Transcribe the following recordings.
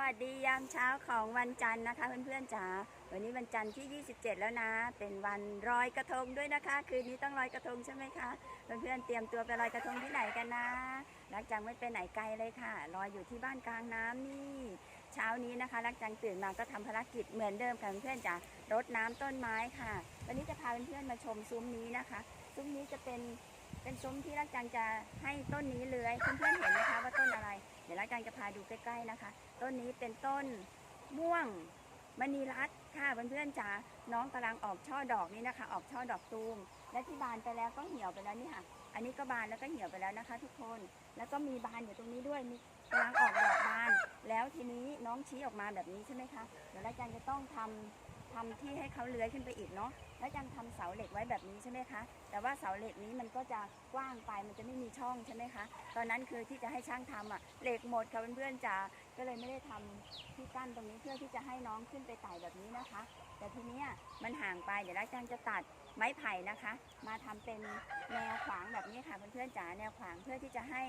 วัสดียามเช้าของวันจันทร์นะคะ เพื่อนๆจ๋า วันนี้วันจันทร์ที่ 27 แล้วนะ เป็นวันลอยกระทงด้วยนะคะ คืนนี้ต้องลอยกระทงใช่ไหมคะ เพื่อนๆเตรียมตัวไปลอยกระทงที่ไหนกันนะรักจังไม่ไปไหนไกลเลยค่ะ ลอยอยู่ที่บ้านกลางน้ำนี่ เช้านี้นะคะรักจังตื่นมาก็ทำภารกิจเหมือนเดิมค่ะเพื่อนๆจ๋ารดน้ำต้นไม้ค่ะ วันนี้จะพาเพื่อนๆมาชมซุ้มนี้นะคะ ซุ้มนี้จะเป็นเป็นซุ้มที่รักจังจะให้ต้นนี้เลื้อย เพื่อนๆเห็นไหมคะว่าต้นอะไร เดี๋ยวรักจังจะพาดูใกล้ๆนะคะ ต้นนี้เป็นต้นม่วงมณีรัตค่ะเพื่อนๆจ๋าน้องกำลังออกช่อดอกนี่นะคะ ออกช่อดอกตูมและที่บานไปแล้วก็เหี่ยวไปแล้วนี่ค่ะ อันนี้ก็บานแล้วก็เหี่ยวไปแล้วนะคะ ทุกคนแล้วก็มีบานอยู่ตรงนี้ด้วยมีกำลังออกดอกบาน แล้วทีนี้น้องชี้ออกมาแบบนี้ใช่ไหมคะเดี๋ยวรักจังจะต้องทำ ทำที่ให้เขาเลื้อยขึ้นไปอีกเนาะแล้วจังทำเสาเหล็กไว้แบบนี้ใช่ไหมคะแต่ว่าเสาเหล็กนี้มันก็จะกว้างไปมันจะไม่มีช่องใช่ไหมคะตอนนั้นคือที่จะให้ช่างทำอะเหล็กหมดค่ะเพื่อนๆจ๋าก็เลยไม่ได้ทำที่กั้นตรงนี้เพื่อที่จะให้น้องขึ้นไปไต่แบบนี้นะคะ แต่ทีนี้มันห่างไปเดี๋ยวรักจังจะตัดไม้ไผ่นะคะ มาทำเป็นแนวขวางแบบนี้ค่ะเพื่อนๆจ๋าแนวขวางเพื่อที่จะให้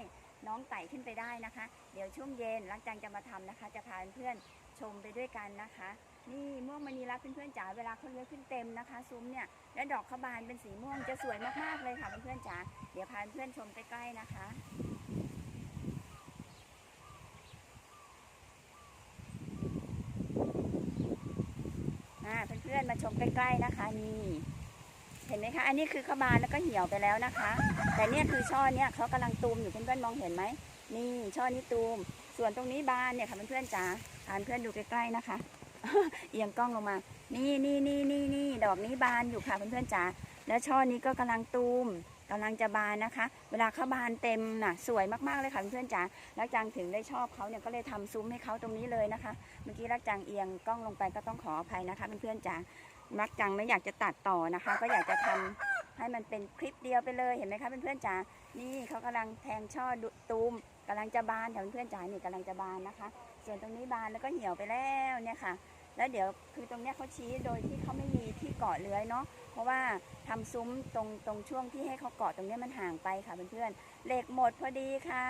น้องไต่ขึ้นไปได้นะคะ เดี๋ยวช่วงเย็นรักจังจะมาทำนะคะ จะพาเพื่อน ชมไปด้วยกันนะคะ นี่ม่วงมณีรักเพื่อนๆจ๋าเวลาเขาเลื้อยขึ้นเต็มนะคะซุ้มเนี่ยและดอกเขาบานเป็นสีม่วงจะสวยมากๆเลยค่ะเพื่อนๆจ๋าเดี๋ยวพาเพื่อนชมใกล้ๆนะคะเพื่อนๆมาชมใกล้ๆนะคะนี่เห็นไหมคะ อันนี้คือขาบานแล้วก็เหี่ยวไปแล้วนะคะ แต่เนี่ยคือช่อเนี่ยเขากำลังตูมอยู่เพื่อนๆมองเห็นไหมนี่ช่อนี้ตูม ส่วนตรงนี้บานเนี่ยค่ะเพื่อนๆจ๋าพานเพื่อนดูใกล้ๆนะคะ เอียงกล้องลงมา นี่นี่นี่นี่นี่ดอกนี้บานอยู่ค่ะเพื่อนๆจ๋าแล้วช่อนี้ก็กำลังตูมกำลังจะบานนะคะ เวลาเขาบานเต็มน่ะสวยมากๆเลยค่ะเพื่อนๆจ๋าแล้วจังถึงได้ชอบเขาเนี่ยก็เลยทำซุ้มให้เขาตรงนี้เลยนะคะ เมื่อกี้รักจังเอียงกล้องลงไปก็ต้องขออภัยนะคะเพื่อนๆจ๋ารักจังไม่อยากจะตัดต่อนะคะ ก็อยากจะทำให้มันเป็นคลิปเดียวไปเลยเห็นไหมคะเพื่อนๆจ๋านี่เขากำลังแทงช่อตูม กำลังจะบานค่ะเพื่อนๆจ๋านี่กำลังจะบานนะคะ ส่วนตรงนี้บานแล้วก็เหี่ยวไปแล้วเนี่ยค่ะ แล้วเดี๋ยวคือตรงเนี้ยเขาชี้โดยที่เขาไม่มีที่เกาะเลื้อยเนาะเพราะว่าทำซุ้มตรงตรงช่วงที่ให้เขาเกาะตรงเนี้ยมันห่างไปค่ะเพื่อนๆเหล็กหมดพอดีค่ะ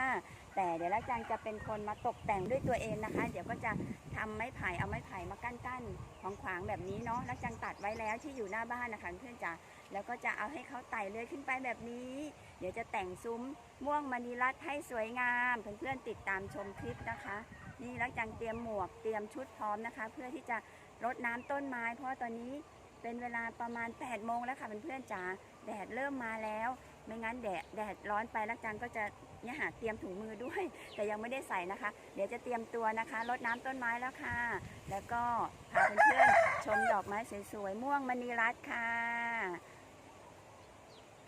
แต่เดี๋ยวรักจังจะเป็นคนมาตกแต่งด้วยตัวเองนะคะ เดี๋ยวก็จะทำไม้ไผ่เอาไม้ไผ่มากั้นๆของขวางแบบนี้เนาะรักจังตัดไว้แล้วที่อยู่หน้าบ้านนะคะเพื่อนจ๋าแล้วก็จะเอาให้เขาไต่เลื้อยขึ้นไปแบบนี้ เดี๋ยวจะแต่งซุ้มม่วงมณีรัตน์ให้สวยงาม เพื่อนๆติดตามชมคลิปนะคะ นี่รักจังเตรียมหมวกเตรียมชุดพร้อมนะคะ เพื่อที่จะรดน้ำต้นไม้ เพราะตอนนี้เป็นเวลาประมาณ8โมงแล้วค่ะเพื่อนๆจ๋าแดดเริ่มมาแล้ว ไม่งั้นแดดแดดร้อนไปรักจังก็จะเนี่ยหาเตรียมถุงมือด้วย แต่ยังไม่ได้ใส่นะคะ เดี๋ยวจะเตรียมตัวนะคะรดน้ำต้นไม้แล้วค่ะ แล้วก็พาเพื่อนๆชมดอกไม้สวยๆม่วงมณีรัตน์ค่ะ